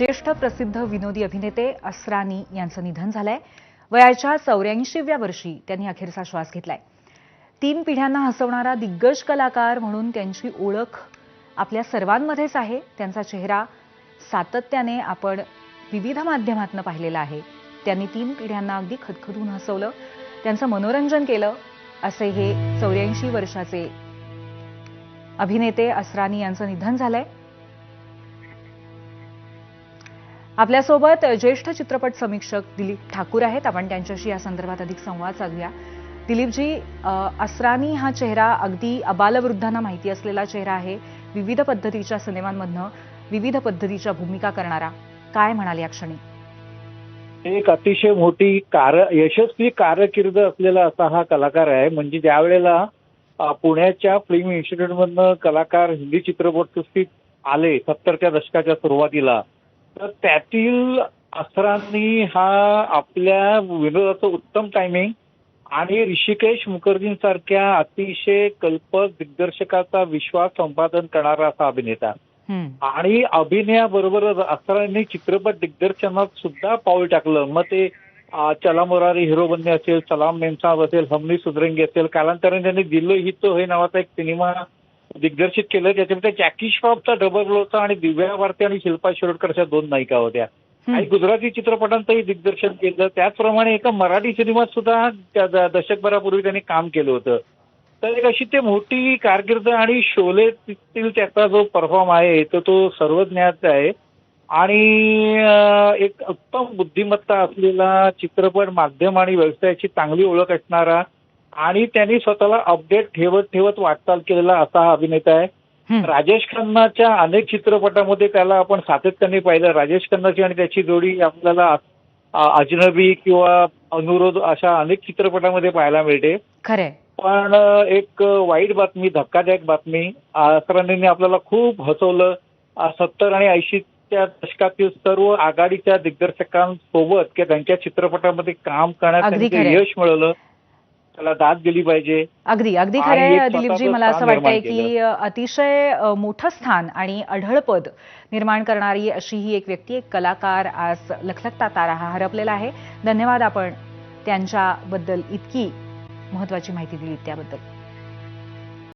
ज्येष्ठ प्रसिद्ध विनोदी अभिनेते असरानी यांचं निधन झालंय. वयाच्या चौऱ्याऐंशीव्या वर्षी त्यांनी अखेरचा श्वास घेतलाय. तीन पिढ्यांना हसवणारा दिग्गज कलाकार म्हणून त्यांची ओळख आपल्या सर्वांमध्येच आहे. त्यांचा चेहरा सातत्याने आपण विविध माध्यमातून पाहिलेला आहे. त्यांनी तीन पिढ्यांना अगदी खदखदून हसवलं. त्यांचं मनोरंजन केलं. असे हे चौऱ्याऐंशी वर्षाचे अभिनेते असरानी यांचं निधन झालंय. आपल्यासोबत ज्येष्ठ चित्रपट समीक्षक दिलीप ठाकूर आहेत. आपण त्यांच्याशी या संदर्भात अधिक संवाद साधूया. दिलीपजी असरानी हा चेहरा अगदी अबालवृद्धांना माहिती असलेला चेहरा आहे. विविध पद्धतीच्या सिनेमांमधनं विविध पद्धतीच्या भूमिका करणारा. काय म्हणाल या क्षणी? एक अतिशय मोठी कार यशस्वी कारकीर्द असलेला असा हा कलाकार आहे. म्हणजे ज्या वेळेला पुण्याच्या फिल्म इन्स्टिट्यूटमधनं कलाकार हिंदी चित्रपटसृष्टीत आले सत्तरच्या दशकाच्या सुरुवातीला तर त्यातील असरांनी हा आपल्या विनोदाचं उत्तम टायमिंग आणि ऋषिकेश मुखर्जींसारख्या अतिशय कल्पक दिग्दर्शकाचा विश्वास संपादन करणारा असा अभिनेता. आणि अभिनयाबरोबरच असरांनी चित्रपट दिग्दर्शनात सुद्धा पाऊल टाकलं. मग ते चला मोरारी हिरो बनणे असेल सलाम मेमसाब असेल हमनी सुधरंगी असेल कालांतराने त्यांनी दिल्लो ही तो हे नावाचा एक सिनेमा दिग्दर्शित केलं त्याच्यामध्ये जॅकी श्रॉफचा डबल रोल होता आणि दिव्या भारती आणि शिल्पा शिरोडकर अशा दोन नायिका होत्या. आणि गुजराती चित्रपटांचंही दिग्दर्शन केलं. त्याचप्रमाणे एका मराठी सिनेमात सुद्धा दशकभरापूर्वी त्यांनी काम केलं होतं. तर एक अशी ते मोठी कारकीर्द आणि शोलेतील त्याचा जो परफॉर्म आहे तो तो सर्वज्ञात आहे. आणि एक उत्तम बुद्धिमत्ता असलेला चित्रपट माध्यम आणि व्यवसायाची चांगली ओळख असणारा आणि त्यांनी स्वतःला अपडेट ठेवत ठेवत वाटचाल केलेला असा हा अभिनेता आहे. राजेश खन्नाच्या अनेक चित्रपटामध्ये त्याला आपण सातत्याने पाहिलं. राजेश खन्नाची आणि त्याची जोडी आपल्याला अजनबी किंवा अनुरोध अशा अनेक चित्रपटामध्ये पाहायला मिळते. खरंय. पण एक वाईट बातमी धक्कादायक बातमी असरांनी आपल्याला खूप हसवलं. सत्तर आणि ऐंशीच्या दशकातील सर्व आघाडीच्या दिग्दर्शकांसोबत किंवा त्यांच्या चित्रपटामध्ये काम करण्यात. यश मिळवलं त्याला दाद दिली पाहिजे. अगदी अगदी एक दिलीपजी मला असं वाटतंय की अतिशय मोठं स्थान आणि अढळपद निर्माण करणारी अशी ही एक व्यक्ती एक कलाकार आज लखलखता तारा हा हरपलेला आहे. धन्यवाद आपण त्यांच्याबद्दल इतकी महत्वाची माहिती दिली त्याबद्दल.